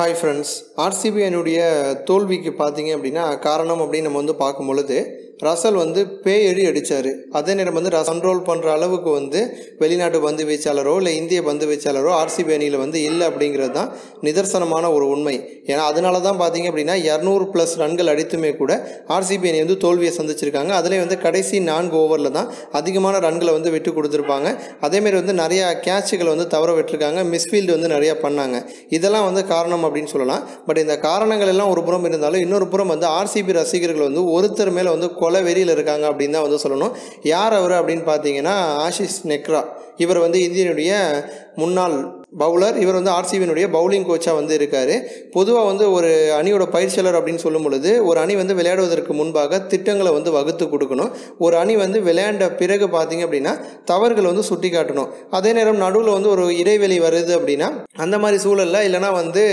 Hi friends RCB அணியுடைய தோல்விக்கு பார்த்தீங்க அப்படின்னா காரணம் அப்படின்னு நம்ம வந்து பார்க்கும் பொழுது ரசல் வந்து பேயடி அடித்தார் அதே நேரம் வந்து கண்ட்ரோல் பண்ணுற அளவுக்கு வந்து வெளிநாட்டு பந்து வீச்சாளரோ இல்லை இந்திய பந்து வீச்சாளரோ ஆர்சிபி அணியில் வந்து இல்லை அப்படிங்கிறது தான் நிதர்சனமான ஒரு உண்மை. ஏன்னா அதனால தான் பார்த்தீங்க அப்படின்னா இரநூறு ப்ளஸ் ரன்கள் அடித்துமே கூட ஆர்சிபி அணி வந்து தோல்வியை சந்திச்சிருக்காங்க. அதிலே வந்து கடைசி நான்கு ஓவரில் தான் அதிகமான ரன்களை வந்து விட்டு கொடுத்துருப்பாங்க. அதேமாரி வந்து நிறையா கேட்சுகளை வந்து தவற விட்டுருக்காங்க. மிஸ்ஃபீல்டு வந்து நிறையா பண்ணாங்க. இதெல்லாம் வந்து காரணம் அப்படின்னு சொல்லலாம். பட் இந்த காரணங்கள் எல்லாம் ஒரு புறம் இருந்தாலும் இன்னொரு புறம் வந்து ஆர்சிபி ரசிகர்கள் வந்து ஒருத்தர் மேலே வந்து கொலை வெறியில் இருக்காங்க அப்படின்னு தான் வந்து சொல்லணும். யார் அவர் அப்படின்னு பார்த்தீங்கன்னா ஆஷிஷ் நெக்ரா. இவர் வந்து இந்தியனுடைய முன்னாள் பவுலர் இவர் வந்து ஆர்சிபியினுடைய பவுலிங் கோச்சாக வந்து இருக்கார். பொதுவாக வந்து ஒரு அணியோட பயிற்சியாளர் அப்படின்னு சொல்லும் பொழுது ஒரு அணி வந்து விளையாடுவதற்கு முன்பாக திட்டங்களை வந்து வகுத்து கொடுக்கணும். ஒரு அணி வந்து விளையாண்ட பிறகு பார்த்தீங்க அப்படின்னா தவறுகள் வந்து சுட்டி காட்டணும் அதே நேரம் நடுவில் வந்து ஒரு இடைவெளி வருது அப்படின்னா அந்த மாதிரி சூழலில் இல்லைனா வந்து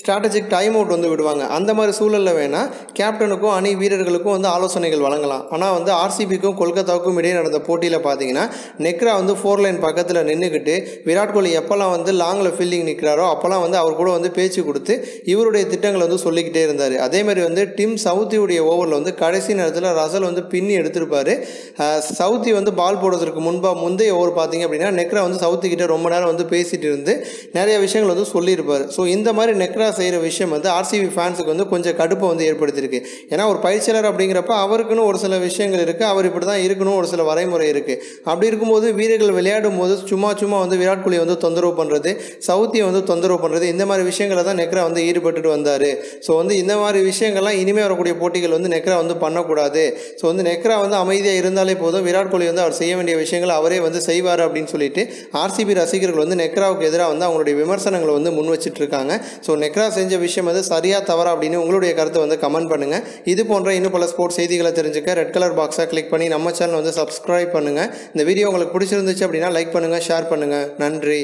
ஸ்ட்ராட்டஜிக் டைம் அவுட் வந்து விடுவாங்க. அந்த மாதிரி சூழலில் வேணால் கேப்டனுக்கும் அணி வீரர்களுக்கும் வந்து ஆலோசனைகள் வழங்கலாம். ஆனால் வந்து ஆர்சிபிக்கும் கொல்கத்தாவுக்கும் இடையே நடந்த போட்டியில் பார்த்தீங்கன்னா நெக்ரா வந்து ஃபோர் லைன் பக்கத்தில் நின்றுக்கிட்டு விராட் கோலி எப்போல்லாம் வந்து லாங்கில் ஃபீல்டிங் நிற்கிறாரோ அப்போல்லாம் வந்து அவர் கூட வந்து பேச்சு கொடுத்து இவருடைய திட்டங்களை வந்து சொல்லிக்கிட்டே இருந்தார். அதேமாதிரி வந்து டிம் சவுத்தியுடைய ஓவரில் வந்து கடைசி நேரத்தில் ரசல் வந்து பின்னி எடுத்திருப்பார். சவுத்தி வந்து பால் போடுறதுக்கு முன்பாக முந்தைய ஓவர் பார்த்தீங்க அப்படின்னா நெக்ரா வந்து சவுத்தி கிட்டே ரொம்ப நேரம் வந்து பேசிகிட்டு இருந்து நிறைய விஷயங்கள் வந்து சொல்லியிருப்பார். ஸோ இந்த மாதிரி நெக்ரா செய்கிற விஷயம் வந்து ஆர்சிபி ஃபேன்ஸுக்கு வந்து கொஞ்சம் கடுப்பை வந்து ஏற்படுத்தியிருக்கு. ஏன்னா ஒரு பயிற்சியாளர் அப்படிங்கிறப்ப அவருக்குன்னு ஒரு சில விஷயங்கள் இருக்குது அவர் இப்படி தான் இருக்கணும் ஒரு சில வரைமுறை இருக்குது அப்படி இருக்கும்போது வீரர்கள் விளையாடும் போது சும்மா சும்மா வந்து விராட் கோலி வந்து தொந்தரவு பண்ணுறது சவுத்தியை வந்து தொந்தரவு பண்ணுறது இந்த மாதிரி விஷயங்களை தான் நெக்ரா வந்து ஈடுபட்டுட்டு வந்தார். ஸோ வந்து இந்த மாதிரி விஷயங்கள்லாம் இனிமேல் வரக்கூடிய போட்டிகள் வந்து நெக்ரா வந்து பண்ணக்கூடாது. ஸோ வந்து நெக்ரா வந்து அமைதியாக இருந்தாலே போதும். விராட் கோலி வந்து அவர் செய்ய வேண்டிய விஷயங்களை அவரே வந்து செய்வார் அப்படின்னு சொல்லிட்டு ஆர்சிபி ரசிகர்கள் வந்து நெக்ராவுக்கு எதிராக வந்து அவங்களுடைய விமர்சனங்களை வந்து முன் வச்சுட்டு இருக்காங்க ஸோ நெக்ரா செஞ்ச விஷயம் வந்து சரியாக தவறா அப்படின்னு உங்களுடைய கருத்தை வந்து கமெண்ட் பண்ணுங்கள் இது போன்ற இன்னும் பல ஸ்போர்ட்ஸ் செய்திகளை தெரிஞ்சுக்க ரெட் கலர் பாக்ஸை கிளிக் பண்ணி நம்ம சேனல் வந்து சப்ஸ்கிரைப் பண்ணுங்கள் இந்த வீடியோ உங்களுக்கு பிடிச்சிருந்துச்சு அப்படின்னா லைக் பண்ணுங்கள் ஷேர் பண்ணுங்கள் நன்றி.